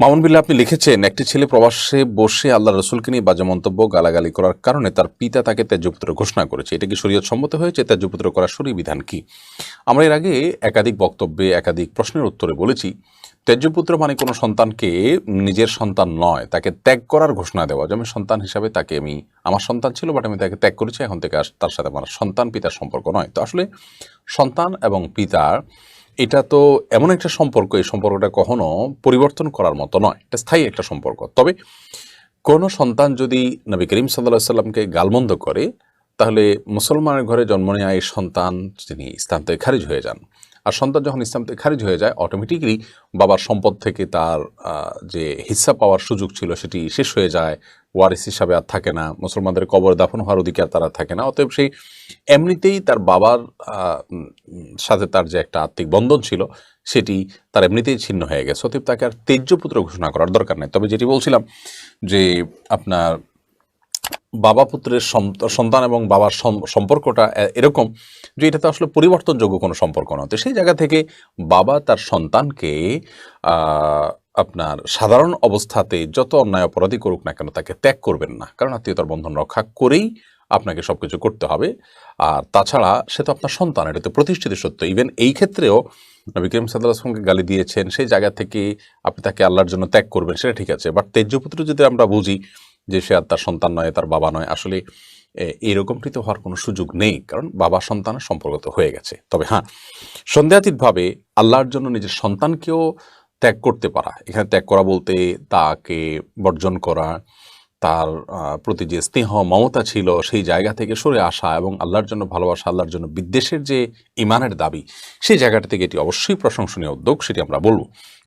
মামুন বিল্লা, আপনি লিখেছেন, একটি ছেলে প্রবাসে বসে আল্লাহ রসুলকে নিয়ে বাজে মন্তব্য, গালাগালি করার কারণে তার পিতা তাকে ত্যায্যপুত্র ঘোষণা করেছে। এটা কি শরীয়ত সম্মত হয়েছে? ত্যায্যপুত্র করার শরীর বিধান কি? আমরা এর আগে একাধিক বক্তব্যে একাধিক প্রশ্নের উত্তরে বলেছি ত্যায্যপুত্র মানে কোনো সন্তানকে নিজের সন্তান নয়, তাকে ত্যাগ করার ঘোষণা দেওয়া। যেমন সন্তান হিসাবে তাকে আমি, আমার সন্তান ছিল বাট আমি তাকে ত্যাগ করেছি, এখন থেকে তার সাথে আমার সন্তান পিতার সম্পর্ক নয়। তো আসলে সন্তান এবং পিতার এটা তো এমন একটা সম্পর্ক, এই সম্পর্কটা কখনো পরিবর্তন করার মতো নয়। এটা স্থায়ী একটা সম্পর্ক। তবে কোন সন্তান যদি নবী করিম সাল্লাহ সাল্লামকে গালমন্দ করে, তাহলে মুসলমানের ঘরে জন্ম নেওয়া এই সন্তান তিনি ইসলাম থেকে খারিজ হয়ে যান। আর সন্তান যখন ইসলাম থেকে খারিজ হয়ে যায় অটোমেটিকলি বাবার সম্পদ থেকে তার যে হিস্সা পাওয়ার সুযোগ ছিল সেটি শেষ হয়ে যায়, ওয়ারিস হিসাবে আর থাকে না, মুসলমানদের কবর দাফন হওয়ার অধিকার তারা থাকে না। অতএব সেই এমনিতেই তার বাবার সাথে তার যে একটা আত্মিক বন্ধন ছিল, সেটি তার এমনিতেই ছিন্ন হয়ে গেছে। অতএব তাকে আর তেজ্যপুত্র ঘোষণা করার দরকার নেই। তবে যেটি বলছিলাম যে আপনার বাবা পুত্রের সন্তান এবং বাবার সম- সম্পর্কটা এরকম যে এটা তো আসলে পরিবর্তনযোগ্য কোনো সম্পর্ক নয়। তো সেই জায়গা থেকে বাবা তার সন্তানকে আপনার সাধারণ অবস্থাতে যত অন্যায় অপরাধী করুক না কেন তাকে ত্যাগ করবেন না। কারণ আত্মীয়তার বন্ধন রক্ষা করেই আপনাকে সব কিছু করতে হবে। আর তাছাড়া সে তো আপনার সন্তান, এটা তো প্রতিষ্ঠিত সত্য। ইভেন এই ক্ষেত্রেও নবী করিম সাল্লাহ গালি দিয়েছেন, সেই জায়গা থেকে আপনি তাকে আল্লাহর জন্য ত্যাগ করবেন, সেটা ঠিক আছে। বাট তেজ্যপুত্র যদি আমরা বুঝি যে সে আর তার সন্তান নয়, তার বাবা নয়। আসলে এরকমটি তো হওয়ার কোনো সুযোগ নেই, কারণ বাবা সন্তানের সম্পর্ক হয়ে গেছে। তবে হ্যাঁ সন্দেহাতীতভাবে আল্লাহর জন্য নিজের সন্তানকেও ত্যাগ করতে পারা। এখানে ত্যাগ করা বলতে তাকে বর্জন করা, তার প্রতি যে স্নেহ, মমতা ছিল, সেই জায়গা থেকে সরে আসা এবং আল্লাহর জন্য ভালোবাসা, আল্লাহর জন্য বিদ্বেষের যে ইমানের দাবি, সেই জায়গাটা থেকে এটি অবশ্যই প্রশংসনীয় উদ্যোগ, সেটি আমরা বলব।